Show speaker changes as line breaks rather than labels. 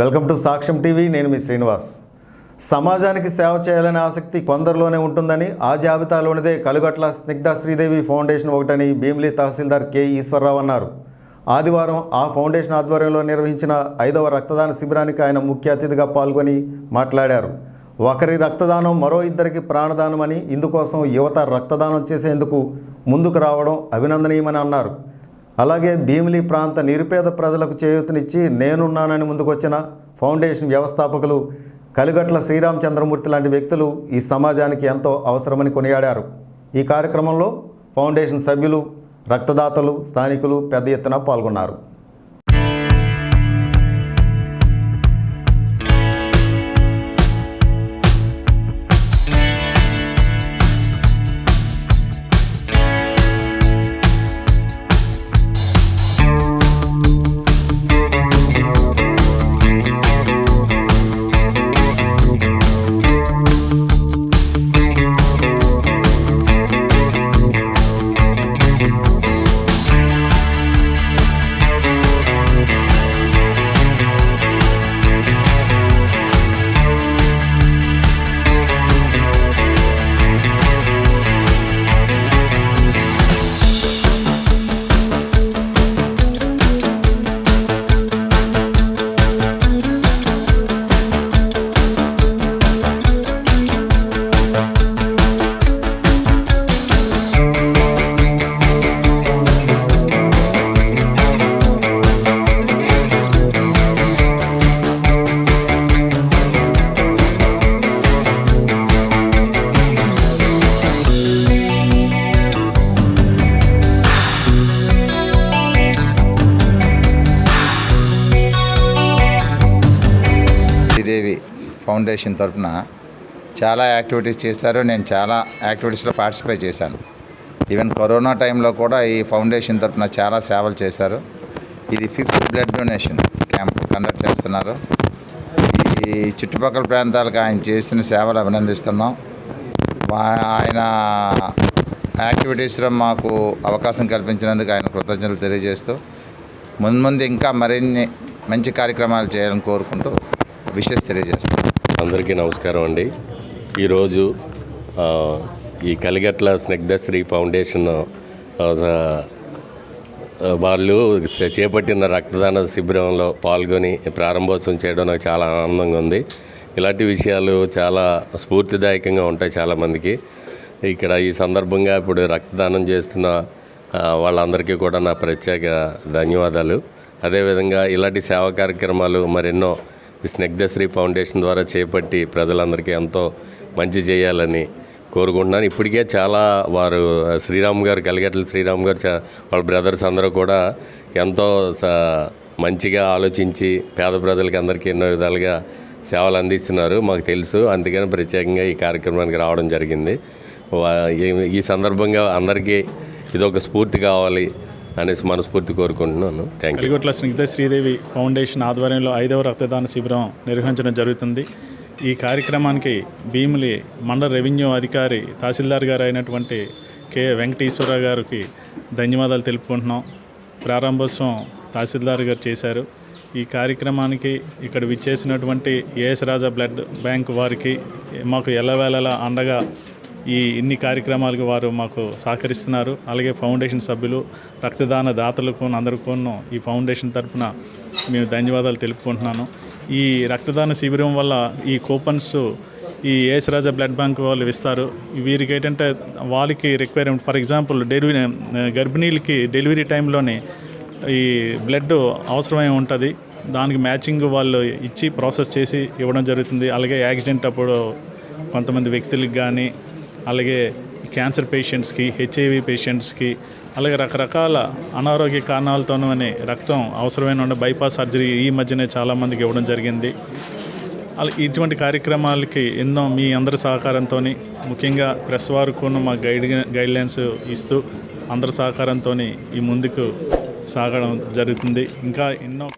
Welcome to సాక్ష్యం TV నేను మీ శ్రీనివాస్. సమాజానికి సేవ చేయాలనే ఆసక్తి కొందరిలోనే ఉంటుందని ఆ జాబితాలోనిదే కలుగట్ల స్నిగ్ధ శ్రీదేవి ఫౌండేషన్ ఒకటని భీమిలి తహసీల్దార్ కె ఈశ్వరరావు అన్నారు. ఆదివారం ఆ ఫౌండేషన్ ఆధ్వర్యంలో నిర్వహించిన ఐదవ రక్తదాన శిబిరానికి ఆయన ముఖ్య అతిథిగా పాల్గొని మాట్లాడారు. ఒకరి రక్తదానం మరో ఇద్దరికి ప్రాణదానం అని ఇందుకోసం యువత రక్తదానం చేసేందుకు ముందుకు రావడం అభినందనీయమని అన్నారు. అలాగే భీమిలి ప్రాంత నిరుపేద ప్రజలకు చేయూతనిచ్చి నేనున్నానని ముందుకొచ్చిన ఫౌండేషన్ వ్యవస్థాపకులు కలిగట్ల శ్రీరామచంద్రమూర్తి లాంటి వ్యక్తులు ఈ సమాజానికి ఎంతో అవసరమని కొనియాడారు. ఈ కార్యక్రమంలో ఫౌండేషన్ సభ్యులు రక్తదాతలు స్థానికులు పెద్ద ఎత్తున పాల్గొన్నారు.
ఫౌండేషన్ తరఫున చాలా యాక్టివిటీస్ చేశారు. నేను చాలా యాక్టివిటీస్లో పార్టిసిపేట్ చేశాను. ఈవెన్ కరోనా టైంలో కూడా ఈ ఫౌండేషన్ తరఫున చాలా సేవలు చేశారు. ఇది fifth blood donation camp conduct చేస్తున్నారు. ఈ చుట్టుపక్కల ప్రాంతాలకు ఆయన చేసిన సేవలు అభినందిస్తున్నాం. ఆయన యాక్టివిటీస్లో మాకు అవకాశం కల్పించినందుకు ఆయన కృతజ్ఞతలు తెలియజేస్తూ ముందు ముందు ఇంకా మరిన్ని మంచి కార్యక్రమాలు చేయాలని కోరుకుంటూ విషెస్ తెలియజేస్తాను
అందరికీ నమస్కారం అండి. ఈరోజు ఈ కలిగట్ల స్నిగ్ధశ్రీ ఫౌండేషన్ వాళ్ళు చేపట్టిన రక్తదాన శిబిరంలో పాల్గొని ప్రారంభోత్సవం చేయడం నాకు చాలా ఆనందంగా ఉంది. ఇలాంటి విషయాలు చాలా స్ఫూర్తిదాయకంగా ఉంటాయి చాలామందికి ఇక్కడ ఈ సందర్భంగా ఇప్పుడు రక్తదానం చేస్తున్న వాళ్ళందరికీ కూడా నా ప్రత్యేక ధన్యవాదాలు. అదేవిధంగా ఇలాంటి సేవా కార్యక్రమాలు మరెన్నో ఈ స్నిగ్ధశ్రీ ఫౌండేషన్ ద్వారా చేపట్టి ప్రజలందరికీ ఎంతో మంచి చేయాలని కోరుకుంటున్నాను. ఇప్పటికే చాలా వారు శ్రీరామ్ గారు కలిగట్ల శ్రీరామ్ గారు వాళ్ళ బ్రదర్స్ అందరూ కూడా ఎంతో మంచిగా ఆలోచించి పేద ప్రజలకి అందరికీ ఎన్నో విధాలుగా సేవలు అందిస్తున్నారు. మాకు తెలుసు. అందుకని ప్రత్యేకంగా ఈ కార్యక్రమానికి రావడం జరిగింది. ఈ సందర్భంగా అందరికీ ఇదొక స్ఫూర్తి కావాలి. అనేసి మనస్ఫూర్తి కోరుకుంటున్నాను. Thank you
Kaligotla Snigdha Sridevi foundation ఆధ్వర్యంలో ఐదవ రక్తదాన శిబిరం నిర్వహించడం జరుగుతుంది. ఈ కార్యక్రమానికి భీమిలి మండల రెవెన్యూ అధికారి తహసీల్దార్ గారు అయినటువంటి కె. వెంకటేశ్వర గారికి ధన్యవాదాలు తెలుపుకుంటున్నాం. ప్రారంభోత్సవం తహసీల్దార్ గారు చేశారు. ఈ కార్యక్రమానికి ఇక్కడ విచ్చేసినటువంటి ఏఎస్ రాజా బ్లడ్ బ్యాంక్ వారికి మాకు ఎల్లవేళలా అండగా ఈ ఇన్ని కార్యక్రమాలకు వారు మాకు సహకరిస్తున్నారు. అలాగే ఫౌండేషన్ సభ్యులు రక్తదాన దాతలకు అందరికీ ఈ ఫౌండేషన్ తరఫున మేము ధన్యవాదాలు తెలుపుకుంటున్నాను. ఈ రక్తదాన శిబిరం వల్ల ఈ కూపన్స్ ఈ ఏఎస్ రాజా బ్లడ్ బ్యాంక్ వాళ్ళు ఇస్తారు. వీరికి ఏంటంటే వాళ్ళకి రిక్వైర్మెంట్ ఫర్ ఎగ్జాంపుల్ డెలివరీ గర్భిణీలకి డెలివరీ టైంలోనే ఈ బ్లడ్ అవసరమై ఉంటుంది. దానికి మ్యాచింగ్ వాళ్ళు ఇచ్చి ప్రాసెస్ చేసి ఇవ్వడం జరుగుతుంది. అలాగే యాక్సిడెంట్ అప్పుడు కొంతమంది వ్యక్తులకి కానీ అలాగే క్యాన్సర్ పేషెంట్స్కి హెచ్ఐవి పేషెంట్స్కి అలాగే రకరకాల అనారోగ్య కారణాలతోనే రక్తం అవసరమైన ఉండే బైపాస్ సర్జరీ ఈ మధ్యనే చాలామందికి ఇవ్వడం జరిగింది. అలా ఇటువంటి కార్యక్రమాలకి ఎన్నో మీ అందరి సహకారంతో ముఖ్యంగా ప్రెస్ వారు మా గైడ్ గైడ్లైన్స్ ఇస్తూ అందరి సహకారంతో ఈ ముందుకు సాగడం జరుగుతుంది. ఇంకా ఎన్నో